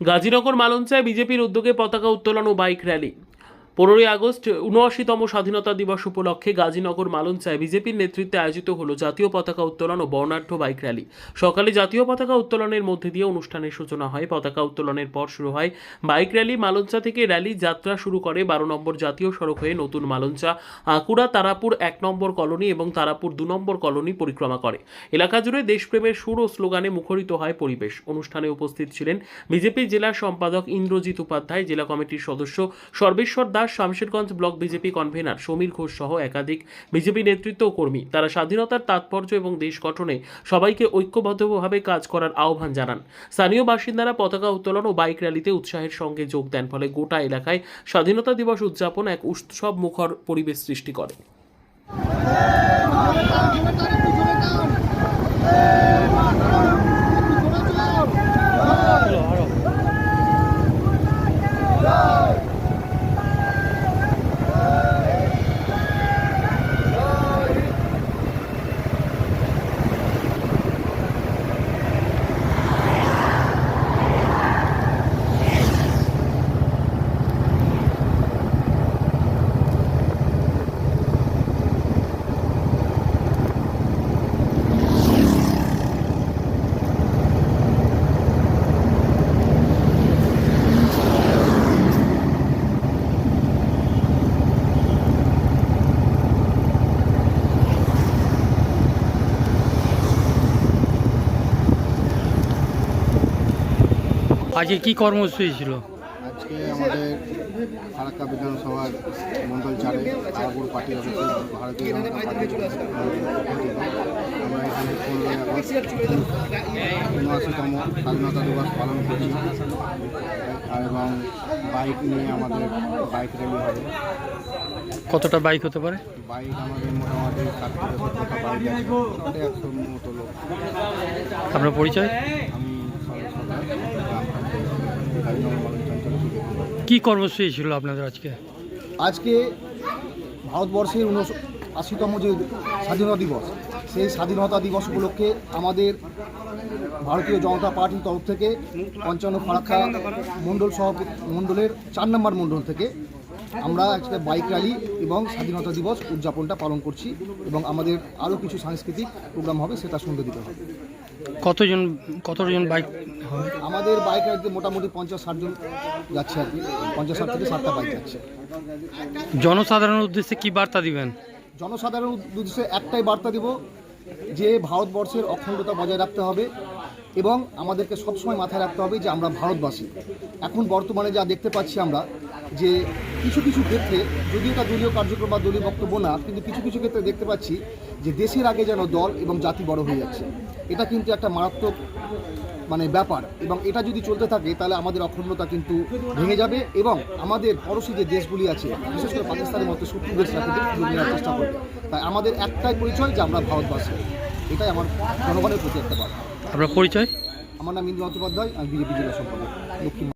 গাজীনগর মালঞ্চায় বিজেপির উদ্যোগে পতাকা উত্তোলন ও বাইক র্যালি। পনেরোই আগস্ট উনআশিতম স্বাধীনতা দিবস উপলক্ষে গাজীনগর মালঞ্চায় বিজেপির নেতৃত্বে আয়োজিত হলো জাতীয় পতাকা উত্তোলন ও বর্ণাঢ্য বাইক র্যালি। সকালে জাতীয় পতাকা উত্তোলনের মধ্যে দিয়ে অনুষ্ঠানের সূচনা হয়। পতাকা উত্তোলনের পর শুরু হয় বাইক র্যালি। মালঞ্চা থেকে র্যালি যাত্রা শুরু করে বারো নম্বর জাতীয় সড়ক হয়ে নতুন মালঞ্চা, আকুড়া, তারাপুর এক নম্বর কলোনি এবং তারাপুর দু নম্বর কলোনি পরিক্রমা করে। এলাকা জুড়ে দেশপ্রেমের সুর ও স্লোগানে মুখরিত হয় পরিবেশ। অনুষ্ঠানে উপস্থিত ছিলেন বিজেপি জেলা সম্পাদক ইন্দ্রজিৎ উপাধ্যায়, জেলা কমিটির সদস্য Sarbeswar Das Samserganj block BJP convener Samir Ghosh সহ একাধিক বিজেপি নেতৃত্ব কর্মী তারা স্বাধীনতার তাৎপর্য এবং দেশ গঠনে সবাইকে ঐক্যবদ্ধভাবে কাজ করার আহ্বান জানান। স্থানীয় বাসিন্দারা পতাকা উত্তোলন ও বাইক র্যালিতে উৎসাহের সঙ্গে যোগ দেন, ফলে গোটা এলাকায় স্বাধীনতা দিবস উদযাপন এক উৎসব মুখর পরিবেশ সৃষ্টি করে। আজকে কি কর্মসূচি ছিল? আজকে আমাদের ফারাক্কা বিধানসভার মন্ডল চারে তারাপুর পার্টি অফিসে ভারতীয় জনতা থেকে আমরা এখানে পনেরোই আগস্ট উনআশিতম স্বাধীনতা দিবস পালন করছি এবং বাইক নিয়ে আমাদের বাইক র্যালি হবে। কতটা বাইক হতে পারে? বাইক আমাদের মোটামুটি ষাট থেকে সত্তরটা বাইক আছে। মোটামুটি একশো মতো লোক। আপনার পরিচয়? কি কর্মসূচি ছিল আপনাদের আজকে? আজকে ভারতবর্ষের উনআশিতম যে স্বাধীনতা দিবস, সেই স্বাধীনতা দিবস উপলক্ষে আমাদের ভারতীয় জনতা পার্টির তরফ থেকে পঞ্চান্ন ফারাক্কা মণ্ডল সহ মণ্ডলের চার নম্বর মণ্ডল থেকে আমরা আজকে বাইক র্যালি এবং স্বাধীনতা দিবস উদযাপনটা পালন করছি এবং আমাদের আরও কিছু সাংস্কৃতিক প্রোগ্রাম হবে সেটা সঙ্গে দিতে হবে। কতজন কতজন বাইক আমাদের বাইক র্যালিতে মোটামুটি পঞ্চাশ ষাটজন যাচ্ছে আর কি। পঞ্চাশ ষাট থেকে ষাটটা বাইক যাচ্ছে। জনসাধারণের উদ্দেশ্যে কি বার্তা দিবেন? জনসাধারণের উদ্দেশ্যে একটাই বার্তা দেব যে ভারতবর্ষের অখণ্ডতা বজায় রাখতে হবে। এবং আমাদেরকে সবসময় মাথায় রাখতে হবে যে আমরা ভারতবাসী। এখন বর্তমানে যা দেখতে পাচ্ছি আমরা, যে কিছু কিছু ক্ষেত্রে, যদিও এটা দলীয় কার্যক্রম বা দলীয় বক্তব্য না, কিন্তু কিছু কিছু ক্ষেত্রে দেখতে পাচ্ছি যে দেশের আগে যেন দল এবং জাতি বড় হয়ে যাচ্ছে। এটা কিন্তু একটা মারাত্মক মানে ব্যাপার এবং এটা যদি চলতে থাকে, তাহলে আমাদের অখণ্ডতা কিন্তু ভেঙে যাবে এবং আমাদের পড়োশি যে দেশগুলি আছে, বিশেষ করে পাকিস্তানের মতো শত্রু দেশরা কিন্তু নেওয়ার চেষ্টা করবে। তাই আমাদের একটাই পরিচয় যে আমরা ভারতবাসী। এটাই আমার জনগণের প্রতি একটা বার্তা। আপনার পরিচয়? আমার নাম ইন্দু চট্টোপাধ্যায় আমি বিজেপি জেলা সম্পাদক। দক্ষিণ